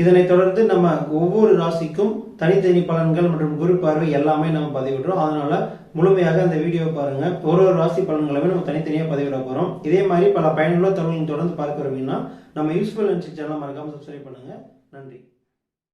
இதனைத் தொடர்ந்து நம்ம ஒவ்வொரு ராசிக்கும் தனித்தனி பலன்கள் மற்றும் குரு பார்வை எல்லாமே நம்ம பதிவிடுறோம். அதனால முழுமையாக அந்த வீடியோ பாருங்க. ஒரு ஒரு ராசி பலன்களுமே நம்ம தனித்தனியாக பதிவிட போறோம். இதே மாதிரி பல பயனுள்ள தகவல்கள் தொடர்ந்து பார்க்க அப்படின்னா நம்ம யூஸ்ஃபுல் சேனலை மறக்காம சப்ஸ்கிரைப் பண்ணுங்க. நன்றி.